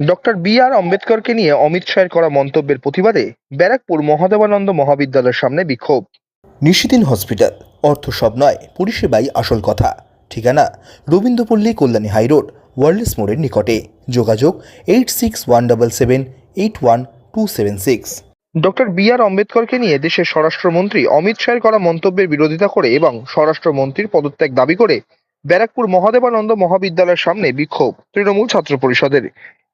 Doctor B R আম্বেদকরকে নিয়ে অমিত শাহের করা মন্তব্যের প্রতিবাদে ব্যারাকপুর মহাদেবানন্দ মহাবিদ্যালয়ের সামনে বিক্ষোভ। নিশিদিন হসপিটাল অর্থ সব নয় পরিষেবাই আসল কথা। ঠিকানা রবীন্দ্রপল্লী কল্যাণী হাইরোড ওয়ার্ল্ডস মোড়ের নিকটে। যোগাযোগ eight six one double seven eight one two seven six. Doctor B R আম্বেদকরকে নিয়ে দেশের স্বরাষ্ট্রমন্ত্রী অমিত শাহের করা মন্তব্যের বিরোধিতা করে এবং স্বরাষ্ট্রমন্ত্রীর পদত্যাগ দাবি করে ব্যারাকপুর মহাদেবানন্দ মহাবিদ্যালয়ের সামনে বিক্ষোভ তৃণমূল ছাত্র পরিষদের।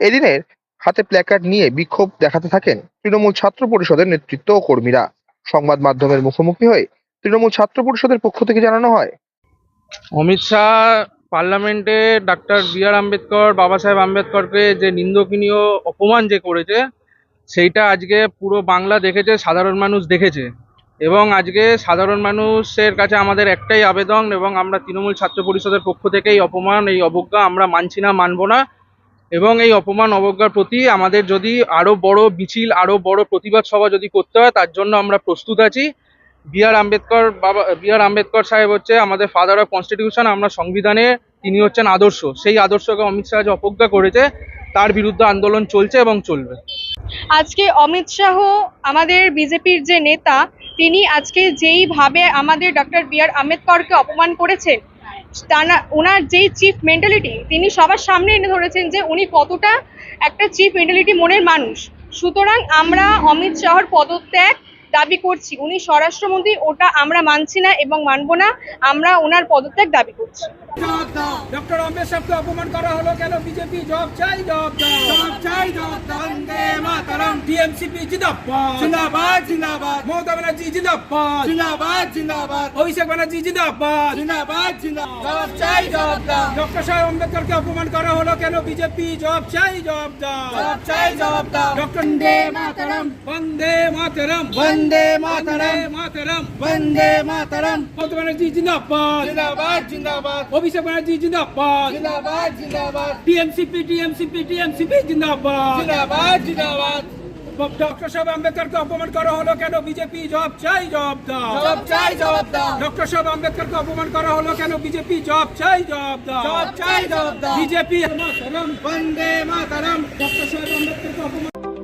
এদিনের হাতে প্ল্যাকার্ড নিয়ে বিক্ষোভ দেখাতে থাকেন তৃণমূল ছাত্র পরিষদের নেতৃত্ব ও কর্মীরা। সংবাদ মাধ্যমের মুখোমুখি হয়ে তৃণমূল ছাত্র পরিষদের পক্ষ থেকে জানানো হয়, অমিত শাহ, পার্লামেন্টে ডাক্তার বি আর আম্বেদকর, বাবা সাহেব আম্বেদকরকে যে নিন্দনীয় অপমান যে করেছে, সেইটা আজকে পুরো বাংলা দেখেছে, সাধারণ মানুষ দেখেছে। এবং আজকে সাধারণ মানুষের কাছে আমাদের একটাই আবেদন এবং আমরা তৃণমূল ছাত্র পরিষদের পক্ষ থেকে এই অপমান, এই অবজ্ঞা আমরা মানছি না, মানব না। এবং এই অপমান, অবজ্ঞার প্রতি আমাদের যদি আরও বড় মিছিল আরও বড় প্রতিবাদ সভা যদি করতে হয়, তার জন্য আমরা প্রস্তুত আছি। বি আর আম্বেদকর বাবা, বি আর আম্বেদকর সাহেব হচ্ছে আমাদের ফাদার অফ কনস্টিটিউশন আমরা সংবিধানে তিনি হচ্ছেন আদর্শ। সেই আদর্শকে অমিত শাহ যে অপজ্ঞা করেছে, তার বিরুদ্ধে আন্দোলন চলছে এবং চলবে। আজকে অমিত শাহ আমাদের বিজেপির যে নেতা তিনি আজকে যেইভাবে আমাদের ডক্টর বি আর আম্বেদকরকে অপমান করেছেন তারা ওনার যেই চিফ মেন্টালিটি তিনি সবার সামনে এনে ধরেছেন যে উনি কতটা একটা চিফ মেন্টালিটি মনের মানুষ। সুতরাং আমরা অমিত শাহর পদত্যাগ দাবি করছি। উনি স্বরাষ্ট্রমন্ত্রী ওটা আমরা মানছি না এবং মানবো না আমরা ওনার পদত্যাগ দাবি করছি। ডক্টর আম্বেদকরকে অপমান করা হলো কেন? বিজেপি জব চাই জব জব চাই জব দাও। বন্দে মাতরম। টিএমসিপি জিন্দাবাদ। জিন্দাবাদ জিন্দাবাদ। মমতা ব্যানার্জি জিন্দাবাদ। জিন্দাবাদ জিন্দাবাদ। অভিষেক ব্যানার্জি জিন্দাবাদ। জিন্দাবাদ জিন্দাবাদ। চাই জব ডক্টর সাহেব আম্বেদকরকে অপমান করা হলো কেন? বিজেপি জব চাই জব চাই জব ডক্টর বন্দে মাতরম। বন্দে মাতরম। বন্দে মাতরম মাতরম বন্দে মাতরম মমতা ব্যানার্জি জিন্দাবাদ জিন্দাবাদ জিন্দাবাদ অভিষেক ব্যানার্জি জিন্দাবাদ জিন্দাবাদ জিন্দাবাদ টিএমসিপি টিএমসিপি টিএমসিপি জিন্দাবাদ জিন্দাবাদ জিন্দাবাদ ডক্টর সাহেব আম্বেদকরকে অপমান করা হলো কেন বিজেপি জব চাই জব দাও জব চাই জব দাও ডক্টর সাহেব আম্বেদকরকে অপমান করা হলো কেন বিজেপি জব চাই জব দাও জব চাই জব দাও BJP Mataram Vande Mataram